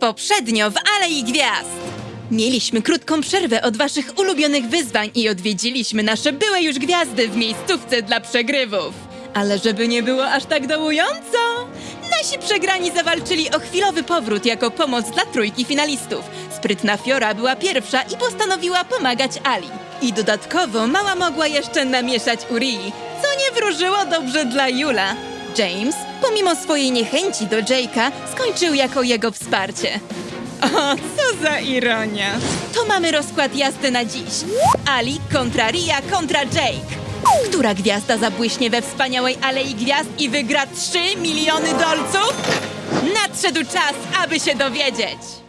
Poprzednio w Alei Gwiazd. Mieliśmy krótką przerwę od waszych ulubionych wyzwań i odwiedziliśmy nasze byłe już gwiazdy w miejscówce dla przegrywów. Ale żeby nie było aż tak dołująco, nasi przegrani zawalczyli o chwilowy powrót jako pomoc dla trójki finalistów. Sprytna Fiora była pierwsza i postanowiła pomagać Ali. I dodatkowo mała mogła jeszcze namieszać Urii, co nie wróżyło dobrze dla Jula. James, pomimo swojej niechęci do Jake'a, skończył jako jego wsparcie. O, co za ironia. To mamy rozkład jazdy na dziś. Ali kontra Ria kontra Jake. Która gwiazda zabłyśnie we wspaniałej Alei Gwiazd i wygra 3 miliony dolców? Nadszedł czas, aby się dowiedzieć.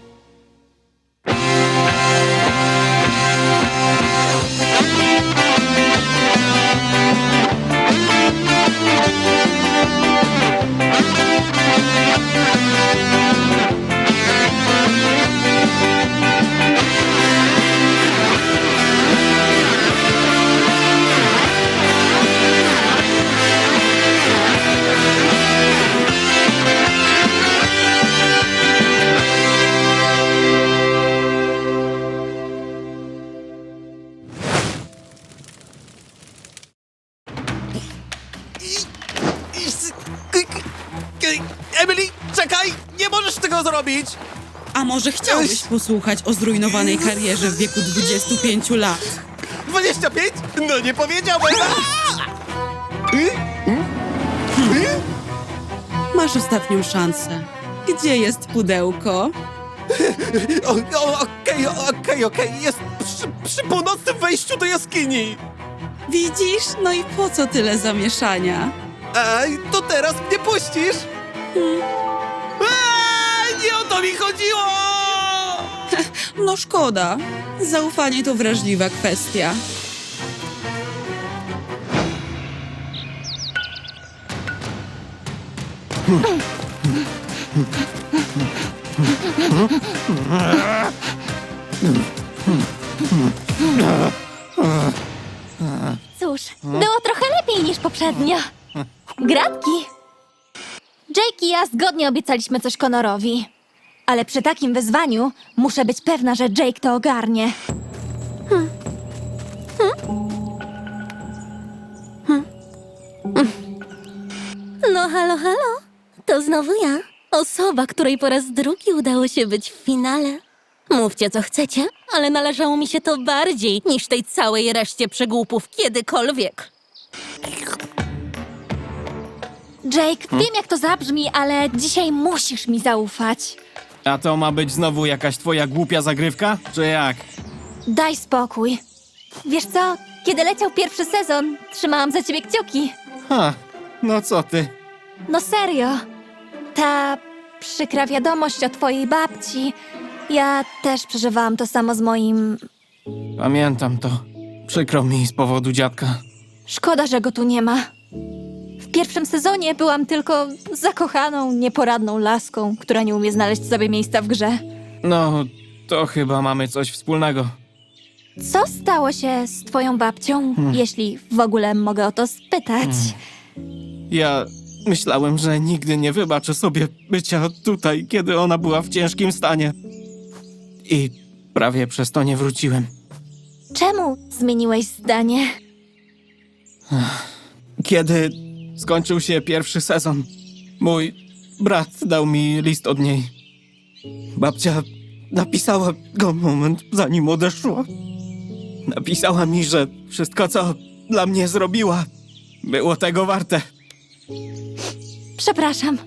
Chciałbyś posłuchać o zrujnowanej karierze w wieku 25 lat? 25? No nie powiedziałem! Y? Masz ostatnią szansę. Gdzie jest pudełko? O, o, Okej, okej, okej, jest przy, przy północnym wejściu do jaskini! Widzisz? No i po co tyle zamieszania? Ej, to teraz mnie puścisz? Eee, nie o to mi chodziło! No szkoda. Zaufanie to wrażliwa kwestia. Cóż, było trochę lepiej niż poprzednio. Gratki! Jake i ja zgodnie obiecaliśmy coś Conorowi. Ale przy takim wyzwaniu muszę być pewna, że Jake to ogarnie. No halo, halo. To znowu ja. Osoba, której po raz drugi udało się być w finale. Mówcie co chcecie, ale należało mi się to bardziej niż tej całej reszcie przegłupów kiedykolwiek. Jake, wiem jak to zabrzmi, ale dzisiaj musisz mi zaufać. A to ma być znowu jakaś twoja głupia zagrywka? Czy jak? Daj spokój. Wiesz co, kiedy leciał pierwszy sezon, trzymałam za ciebie kciuki. Ha, no co ty? No serio. Ta przykra wiadomość o twojej babci. Ja też przeżywałam to samo z moim. Pamiętam to. Przykro mi z powodu dziadka. Szkoda, że go tu nie ma. W pierwszym sezonie byłam tylko zakochaną, nieporadną laską, która nie umie znaleźć sobie miejsca w grze. No, to chyba mamy coś wspólnego. Co stało się z twoją babcią, jeśli w ogóle mogę o to spytać? Ja myślałem, że nigdy nie wybaczę sobie bycia tutaj, kiedy ona była w ciężkim stanie. I prawie przez to nie wróciłem. Czemu zmieniłeś zdanie? Kiedy skończył się pierwszy sezon, mój brat dał mi list od niej. Babcia napisała go moment, zanim odeszła. Napisała mi, że wszystko, co dla mnie zrobiła, było tego warte. Przepraszam.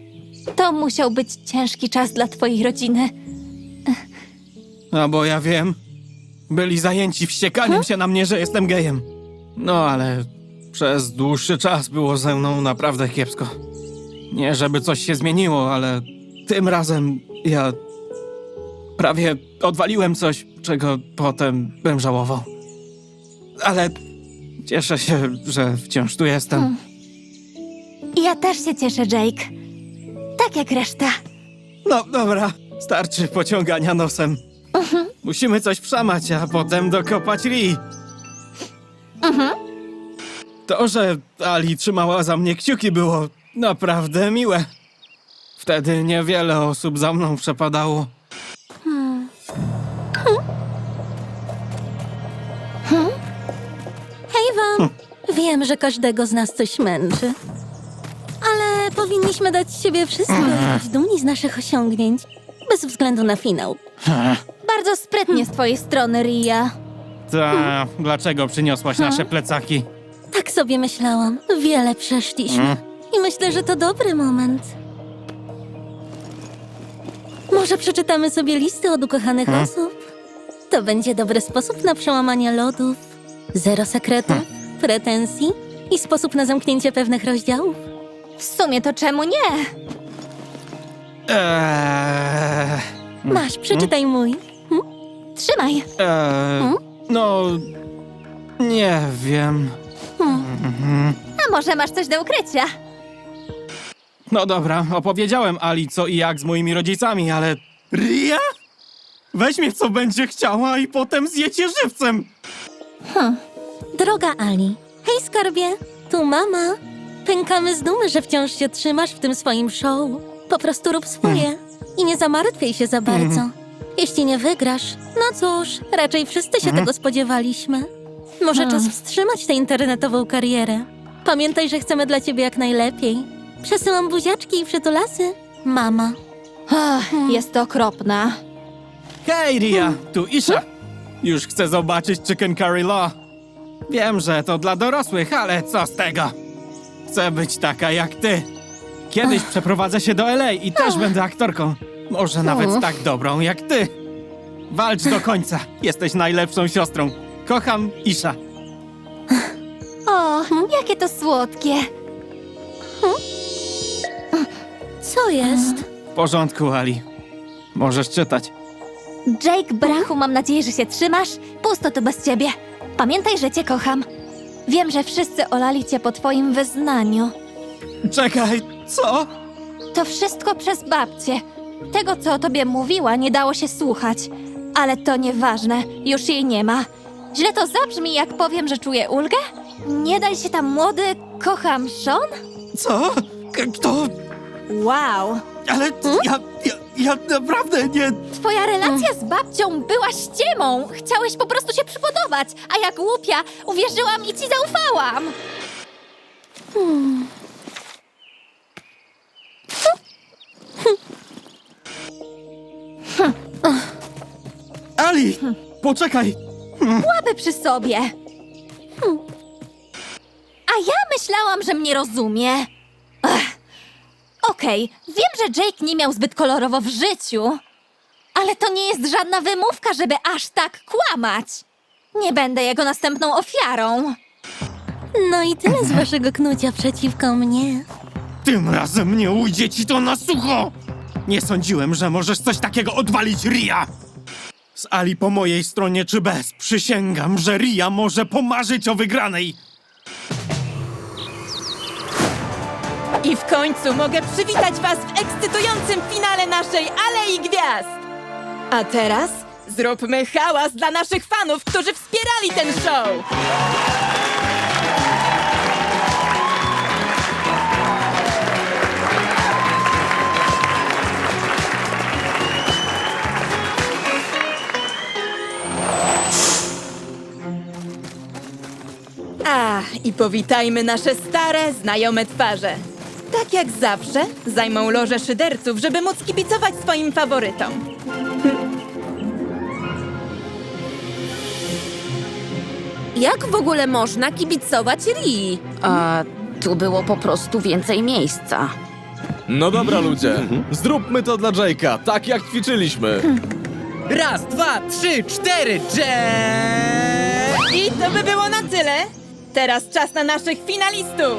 To musiał być ciężki czas dla twojej rodziny. A bo ja wiem, byli zajęci wściekaniem się na mnie, że jestem gejem. No ale przez dłuższy czas było ze mną naprawdę kiepsko. Nie żeby coś się zmieniło, ale tym razem ja prawie odwaliłem coś, czego potem bym żałował. Ale cieszę się, że wciąż tu jestem. I ja też się cieszę, Jake. Tak jak reszta. No dobra, starczy pociągania nosem. Musimy coś przemać, a potem dokopać Ri. To, że Ali trzymała za mnie kciuki, było naprawdę miłe. Wtedy niewiele osób za mną przepadało. Hej wam! Hm. Wiem, że każdego z nas coś męczy. Ale powinniśmy dać z siebie wszystko i być dumni z naszych osiągnięć. Bez względu na finał. Bardzo sprytnie z twojej strony, Ria. Ta, dlaczego przyniosłaś nasze plecaki? Tak sobie myślałam. Wiele przeszliśmy. I myślę, że to dobry moment. Może przeczytamy sobie listy od ukochanych osób? To będzie dobry sposób na przełamanie lodów. Zero sekretów, pretensji i sposób na zamknięcie pewnych rozdziałów. W sumie to czemu nie? Eee, Masz, przeczytaj mój. Trzymaj. eee, no, nie wiem. A może masz coś do ukrycia? No dobra, opowiedziałem Ali co i jak z moimi rodzicami, ale... Ria? Weźmie co będzie chciała i potem zjecie żywcem. Droga Ali. Hej skarbie, tu mama. Pękamy z dumy, że wciąż się trzymasz w tym swoim show. Po prostu rób swoje i nie zamartwiaj się za bardzo. Jeśli nie wygrasz, no cóż, raczej wszyscy się tego spodziewaliśmy. Może czas wstrzymać tę internetową karierę. Pamiętaj, że chcemy dla ciebie jak najlepiej. Przesyłam buziaczki i przytulasy. Mama. Ach, jest to okropna. Hej, Ria, tu Isha. Już chcę zobaczyć Chicken Curry Law. Wiem, że to dla dorosłych, ale co z tego? Chcę być taka jak ty. Kiedyś przeprowadzę się do LA i też będę aktorką. Może nawet tak dobrą jak ty. Walcz do końca. Jesteś najlepszą siostrą. Kocham Isha. O, jakie to słodkie. Co jest? W porządku, Ali. Możesz czytać. Jake Brachu, mam nadzieję, że się trzymasz. Pusto tu bez ciebie. Pamiętaj, że cię kocham. Wiem, że wszyscy olali cię po twoim wyznaniu. Czekaj, co? To wszystko przez babcię. Tego, co o tobie mówiła, nie dało się słuchać. Ale to nieważne, już jej nie ma. Źle to zabrzmi, jak powiem, że czuję ulgę? Nie daj się tam, młody, kocham Sean? Co? K- Kto? Wow, Ale ja, ja, ja naprawdę nie... twoja relacja z babcią była ściemą. Chciałeś po prostu się przypodobać, a jak głupia, uwierzyłam i ci zaufałam. Ali! Poczekaj! Łapy przy sobie. Hm. A ja myślałam, że mnie rozumie. Ech. Okej, wiem, że Jake nie miał zbyt kolorowo w życiu, ale to nie jest żadna wymówka, żeby aż tak kłamać. Nie będę jego następną ofiarą. No i tyle z waszego knucia przeciwko mnie. Tym razem nie ujdzie ci to na sucho! Nie sądziłem, że możesz coś takiego odwalić, Ria! Z Ali po mojej stronie czy bez, przysięgam, że Ria może pomarzyć o wygranej! I w końcu mogę przywitać Was w ekscytującym finale naszej Alei Gwiazd! A teraz zróbmy hałas dla naszych fanów, którzy wspierali ten show! A, i powitajmy nasze stare, znajome twarze. Tak jak zawsze, zajmą loże szyderców, żeby móc kibicować swoim faworytom. Jak w ogóle można kibicować Rii? A tu było po prostu więcej miejsca. No dobra ludzie, zróbmy to dla Jake'a, tak jak ćwiczyliśmy. Raz, dwa, trzy, cztery, Jack! I to by było na tyle. Teraz czas na naszych finalistów.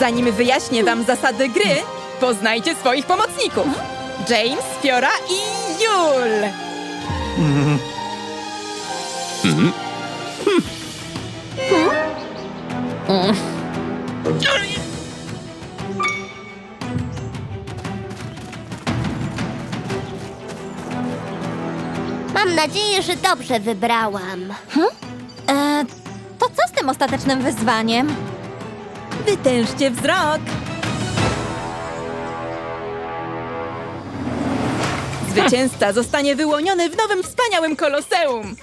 Zanim wyjaśnię wam zasady gry, poznajcie swoich pomocników. James, Fiora i Jul. Mam nadzieję, że dobrze wybrałam. E, tym ostatecznym wyzwaniem? Wytężcie wzrok! Zwycięzca zostanie wyłoniony w nowym wspaniałym koloseum.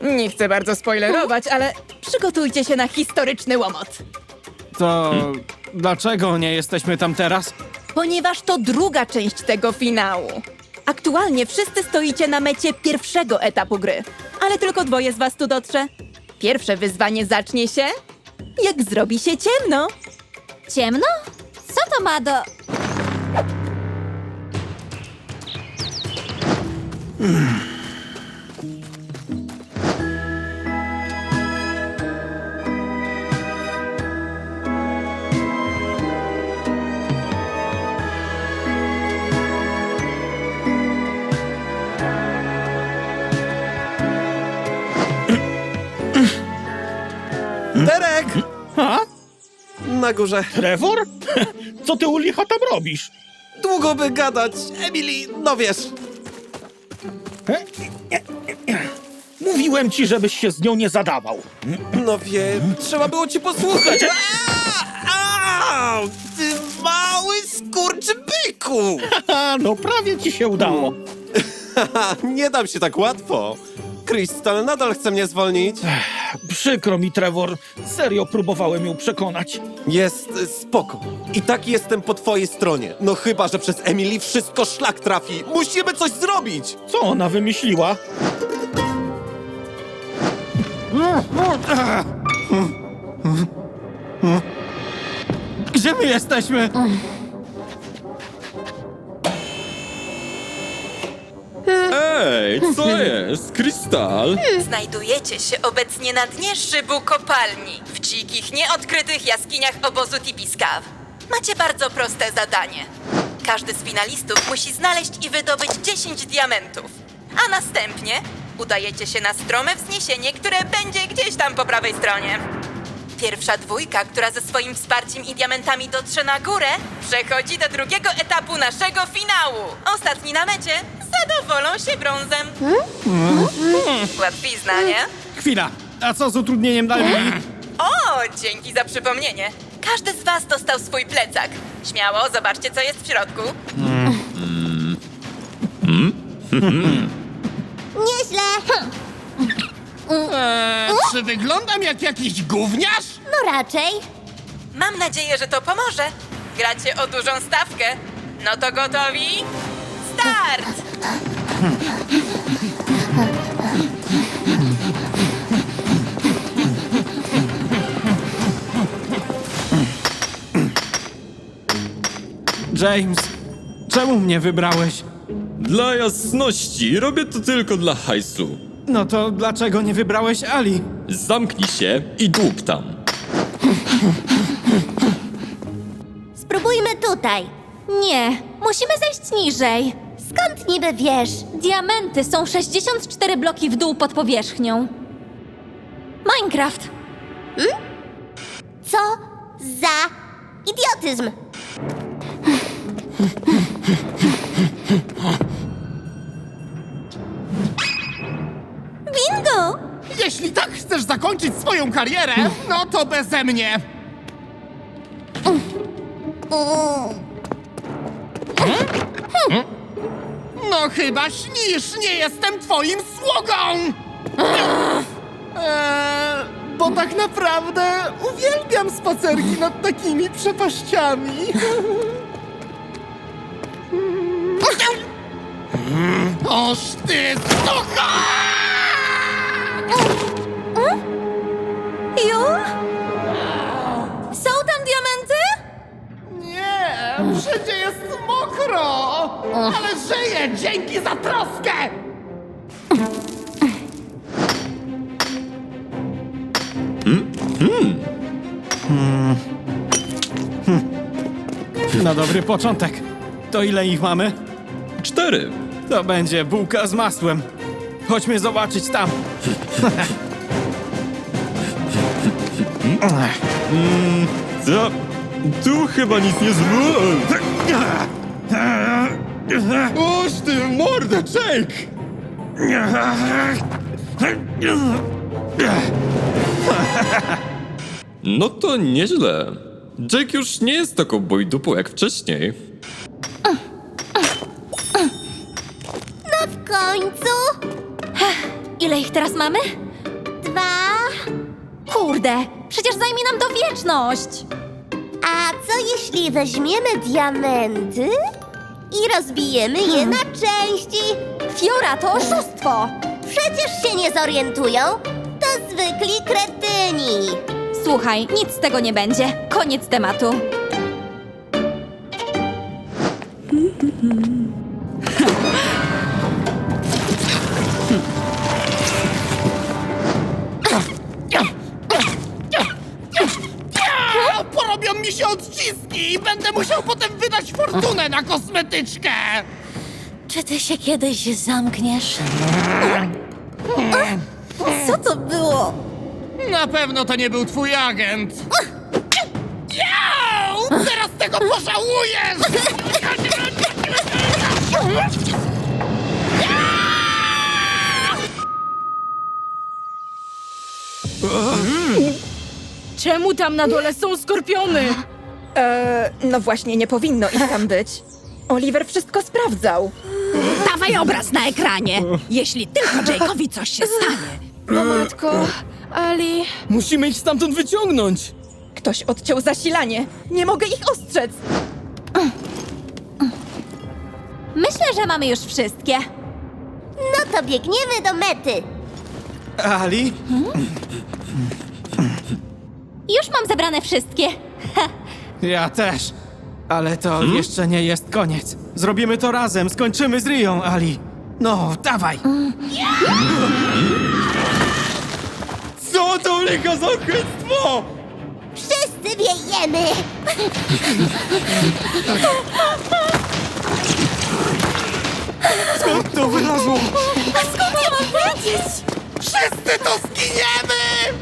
Nie chcę bardzo spoilerować, ale przygotujcie się na historyczny łomot. To dlaczego nie jesteśmy tam teraz? Ponieważ to druga część tego finału. Aktualnie wszyscy stoicie na mecie pierwszego etapu gry, ale tylko dwoje z was tu dotrze. Pierwsze wyzwanie zacznie się, jak zrobi się ciemno. Ciemno? Co to ma do... Derek! Na górze. Trevor? Co ty u licha tam robisz? Długo by gadać. Emily, no wiesz. Mówiłem ci, żebyś się z nią nie zadawał. No wiem, trzeba było ci posłuchać. Aaa! Au! Ty mały skurczybyku! Haha, no prawie ci się udało. Nie dam się tak łatwo. Crystal nadal chce mnie zwolnić. Przykro mi, Trevor. Serio próbowałem ją przekonać. Jest y, spoko. I tak jestem po twojej stronie. No chyba, że przez Emily wszystko szlak trafi. Musimy coś zrobić! Co ona wymyśliła? Gdzie my jesteśmy? Ej, co jest? Krystal? Znajdujecie się obecnie na dnie szybu kopalni, w dzikich, nieodkrytych jaskiniach obozu Tipiskaw. Macie bardzo proste zadanie. Każdy z finalistów musi znaleźć i wydobyć 10 diamentów. A następnie udajecie się na strome wzniesienie, które będzie gdzieś tam po prawej stronie. Pierwsza dwójka, która ze swoim wsparciem i diamentami dotrze na górę, przechodzi do drugiego etapu naszego finału. Ostatni na mecie zadowolą się brązem. Łatwizna, nie? Chwila, a co z utrudnieniem dla Emily? O, dzięki za przypomnienie. Każdy z was dostał swój plecak. Śmiało, zobaczcie, co jest w środku. Nieźle! Czy wyglądam jak jakiś gówniarz? No raczej. Mam nadzieję, że to pomoże. Gracie o dużą stawkę. No to gotowi? Start! James, czemu mnie wybrałeś? Dla jasności, robię to tylko dla hajsu. No to dlaczego nie wybrałeś Ali? Zamknij się i dłup tam. Spróbujmy tutaj. Nie, musimy zejść niżej. Skąd niby wiesz? Diamenty są 64 bloki w dół pod powierzchnią. Minecraft. Co za idiotyzm? Bingo! Jeśli tak chcesz zakończyć swoją karierę, no to beze mnie. No chyba śnisz, nie jestem twoim sługą! Eee, bo tak naprawdę uwielbiam spacerki nad takimi przepaściami. Oż ty suka! Jul? Są tam diamenty? Nie, wszędzie jest mokro! Ale żyję dzięki za troskę! Na dobry początek. To ile ich mamy? Cztery. To będzie bułka z masłem. Chodźmy zobaczyć tam. Co? Tu chyba nic nie zło... Oż ty mordę, Jake! No to nieźle. Jake już nie jest taką bojdupą jak wcześniej. W końcu! Ile ich teraz mamy? Dwa. Kurde, przecież zajmie nam to wieczność! A co jeśli weźmiemy diamenty i rozbijemy je na części? Fiora, to oszustwo! Przecież się nie zorientują. To zwykli kretyni. Słuchaj, nic z tego nie będzie. Koniec tematu. Na kosmetyczkę! Czy ty się kiedyś zamkniesz? Co to było? Na pewno to nie był twój agent! Jau! Teraz tego pożałujesz! Czemu tam na dole są skorpiony? Eee, no właśnie, nie powinno ich tam być. Oliver wszystko sprawdzał. Dawaj obraz na ekranie, jeśli tylko Jake'owi coś się stanie. O matko, Ali... Musimy ich stamtąd wyciągnąć! Ktoś odciął zasilanie. Nie mogę ich ostrzec. Myślę, że mamy już wszystkie. No to biegniemy do mety. Ali? Już mam zebrane wszystkie. Ja też. Ale to jeszcze nie jest koniec. Zrobimy to razem, skończymy z Rią, Ali. No, dawaj! Co to liga za ochytstwo? Wszyscy wiejemy. Skąd to wylazło? Skąd ja mam wiedzieć? Wszyscy to zginiemy!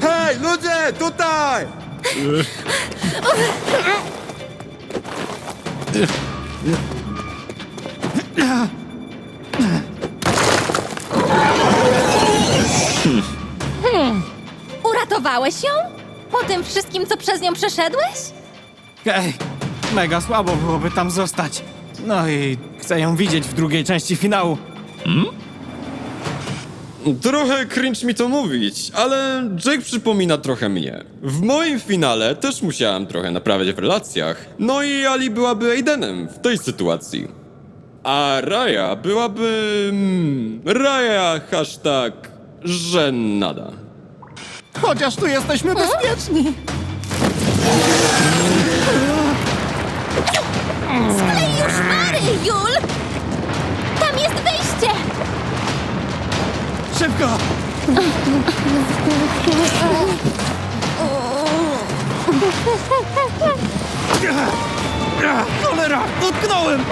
Hej, ludzie, tutaj! Uratowałeś ją? Po tym wszystkim, co przez nią przeszedłeś? Ej, mega słabo byłoby tam zostać. No i chcę ją widzieć w drugiej części finału. Trochę cringe mi to mówić, ale Jake przypomina trochę mnie. W moim finale też musiałem trochę naprawiać w relacjach. No i Ali byłaby Aidenem w tej sytuacji. A Raya byłaby... mm, Raya hashtag... że nada. Chociaż tu jesteśmy bezpieczni. Już Mary, Jul! Tam jest wyjście! Szybko! Cholera! Utknąłem!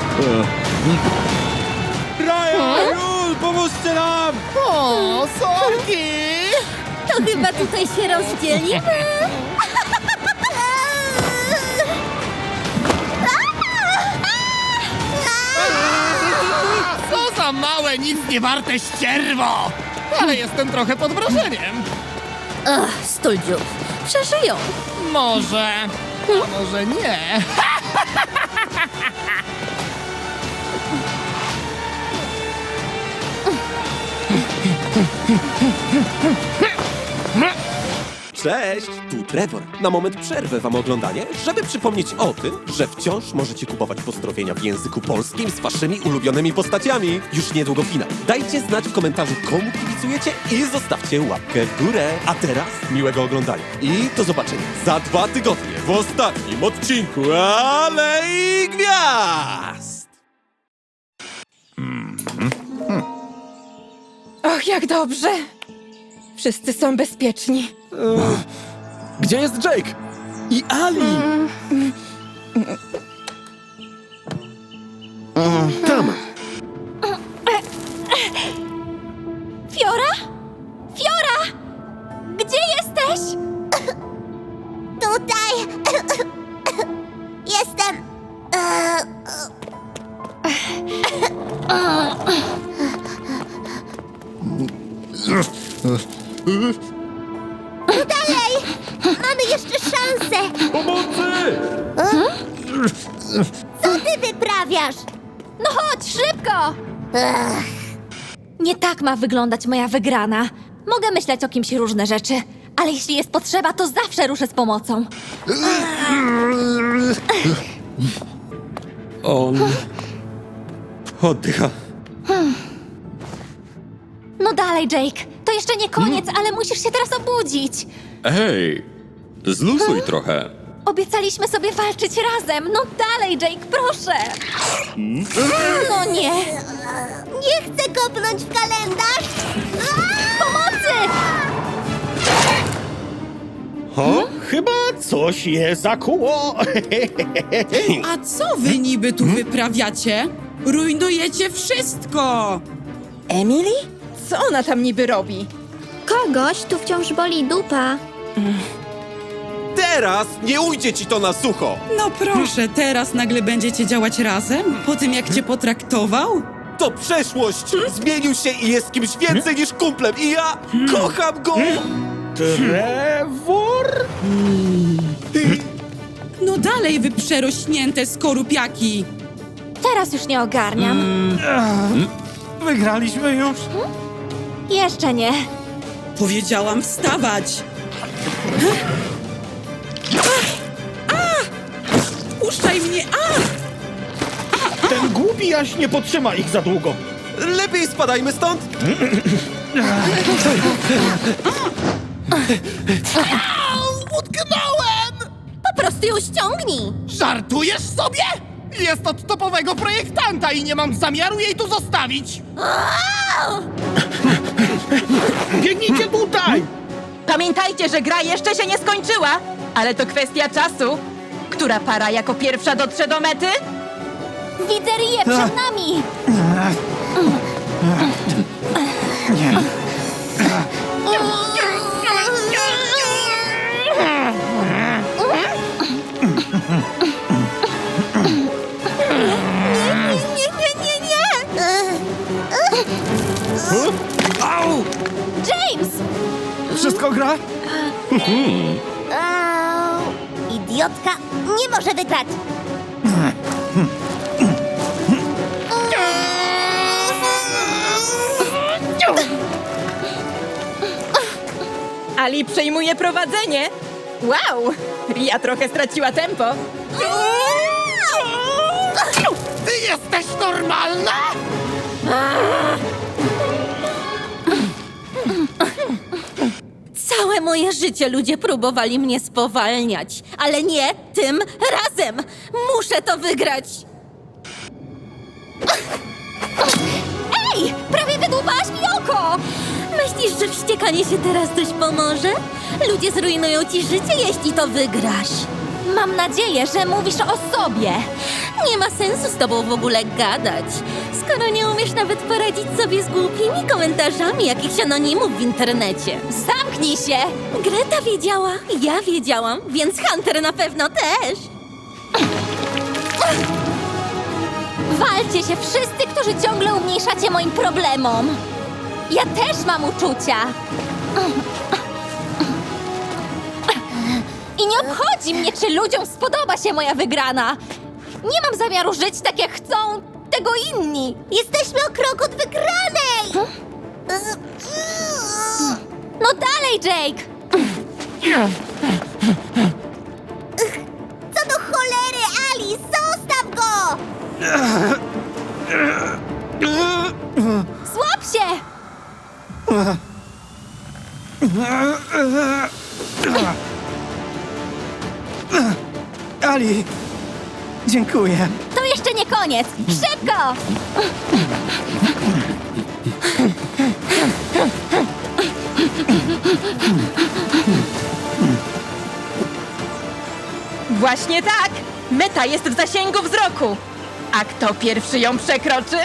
Raya! Jul, pomóżcie nam! O, sorki! To chyba tutaj się rozdzielimy. Małe, nic nie warte ścierwo! Ale jestem trochę pod wrażeniem. Ach, stuldziów. Przeżyją. Może... A może nie. Cześć, tu Trevor. Na moment przerwę wam oglądanie, żeby przypomnieć o tym, że wciąż możecie kupować pozdrowienia w języku polskim z waszymi ulubionymi postaciami. Już niedługo finał. Dajcie znać w komentarzu, komu kibicujecie i zostawcie łapkę w górę. A teraz miłego oglądania i do zobaczenia za dwa tygodnie w ostatnim odcinku Alei Gwiazd! Och, jak dobrze. Wszyscy są bezpieczni. Gdzie jest Jake? I Ali! Mm. Mm. Tak ma wyglądać moja wygrana. Mogę myśleć o kimś różne rzeczy, ale jeśli jest potrzeba, to zawsze ruszę z pomocą. On... Oddycha. No dalej, Jake. To jeszcze nie koniec, ale musisz się teraz obudzić. Ej, zluzuj trochę. Obiecaliśmy sobie walczyć razem. No dalej, Jake, proszę. No nie. Nie chcę kopnąć w kalendarz! Pomocy! O, chyba coś je zakuło. A co wy niby tu wyprawiacie? Rujnujecie wszystko! Emily? Co ona tam niby robi? Kogoś tu wciąż boli dupa. Teraz nie ujdzie ci to na sucho! No proszę, teraz nagle będziecie działać razem? Po tym jak cię potraktował? To przeszłość! Zmienił się i jest kimś więcej niż kumplem i ja kocham go! Trevor? No dalej, wy przerośnięte skorupiaki! Teraz już nie ogarniam. Wygraliśmy już? Jeszcze nie. Powiedziałam wstawać! Puszczaj mnie! A! Ten głupi jaś nie potrzyma ich za długo. Lepiej spadajmy stąd! Po prostu ją ściągnij! Żartujesz sobie? Jest od topowego projektanta i nie mam zamiaru jej tu zostawić. Biegnijcie tutaj! Pamiętajcie, że gra jeszcze się nie skończyła, ale to kwestia czasu. Która para jako pierwsza dotrze do mety? Widzę Rię przed nami. Nie, nie, nie, nie! Au! James! Wszystko gra? Idiotka nie może wygrać! Ali przejmuje prowadzenie. Wow! Ria trochę straciła tempo. Ty jesteś normalna? Moje życie ludzie próbowali mnie spowalniać, ale nie tym razem! Muszę to wygrać! Ej! Prawie wydłubałaś mi oko! Myślisz, że wściekanie się teraz coś pomoże? Ludzie zrujnują ci życie, jeśli to wygrasz. Mam nadzieję, że mówisz o sobie. Nie ma sensu z tobą w ogóle gadać, skoro nie umiesz nawet poradzić sobie z głupimi komentarzami jakichś anonimów w internecie. Zamknij się! Greta wiedziała, ja wiedziałam, więc Hunter na pewno też. Walcie się wszyscy, którzy ciągle umniejszacie moim problemom. Ja też mam uczucia. I nie obchodzi mnie, czy ludziom spodoba się moja wygrana. Nie mam zamiaru żyć tak, jak chcą tego inni. Jesteśmy o krok od wygranej! No dalej, Jake! Co do cholery, Ali, zostaw go! Złap się! Ali! Dziękuję. To jeszcze nie koniec! Szybko! Właśnie tak! Meta jest w zasięgu wzroku. A kto pierwszy ją przekroczy?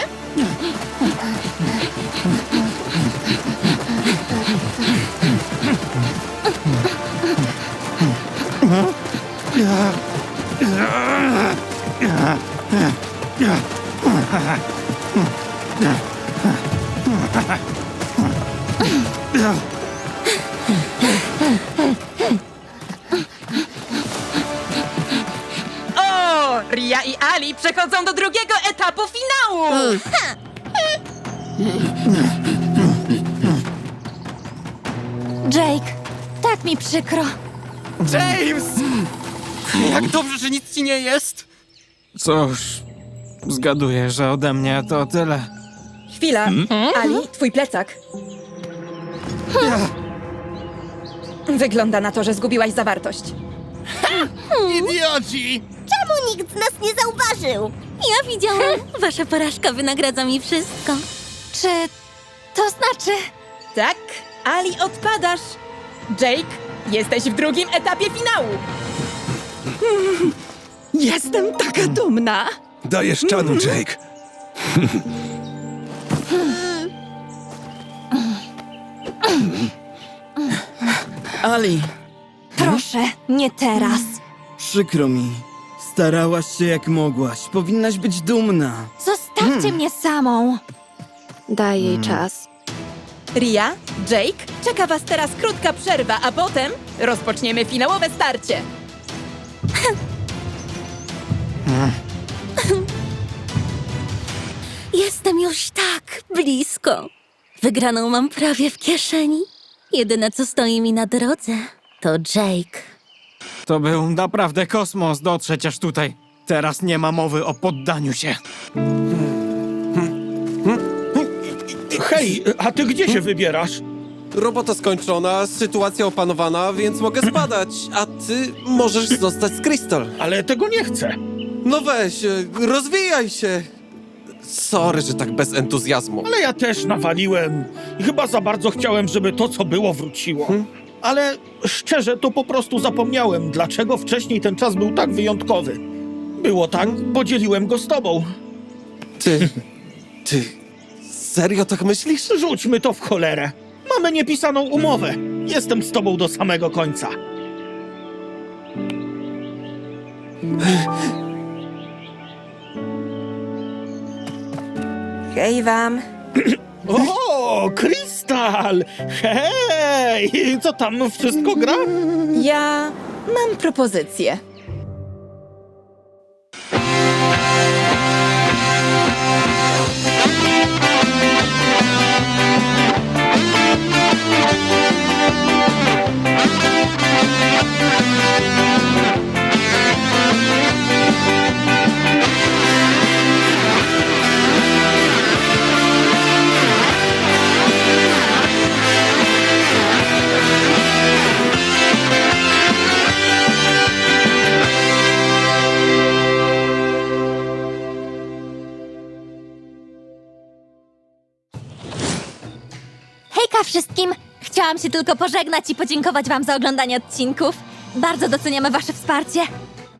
Jest! Cóż, zgaduję, że ode mnie to tyle. Chwila. Ali, twój plecak. Wygląda na to, że zgubiłaś zawartość. Idioci! Czemu nikt z nas nie zauważył? Ja widziałam. Wasza porażka wynagradza mi wszystko. Czy to znaczy... Tak, Ali, odpadasz. Jake, jesteś w drugim etapie finału. Jestem taka dumna. Dajesz czadu, Jake. Ali, Proszę, nie teraz. przykro mi. Starałaś się jak mogłaś. Powinnaś być dumna. Zostawcie mnie samą. Daj jej czas. Ria, Jake, czeka was teraz krótka przerwa, a potem rozpoczniemy finałowe starcie. Jestem już tak blisko. Wygraną mam prawie w kieszeni. Jedyne, co stoi mi na drodze, to Jake. To był naprawdę kosmos dotrzeć aż tutaj. Teraz nie ma mowy o poddaniu się. Hej, a ty gdzie się wybierasz? Robota skończona, sytuacja opanowana, więc mogę spadać, a ty możesz zostać z Crystal. Ale tego nie chcę. No weź, e, rozwijaj się. Sorry, że tak bez entuzjazmu. Ale ja też nawaliłem i chyba za bardzo chciałem, żeby to, co było, wróciło. Ale szczerze, to po prostu zapomniałem, dlaczego wcześniej ten czas był tak wyjątkowy. Było tak, podzieliłem go z tobą. Ty, ty, serio tak myślisz? Rzućmy to w cholerę. Mamy niepisaną umowę. Jestem z tobą do samego końca. Hej wam. O, Krystal! Hej! Co tam, wszystko gra? Ja mam propozycję. Wszystkim! Chciałam się tylko pożegnać i podziękować wam za oglądanie odcinków. Bardzo doceniamy wasze wsparcie.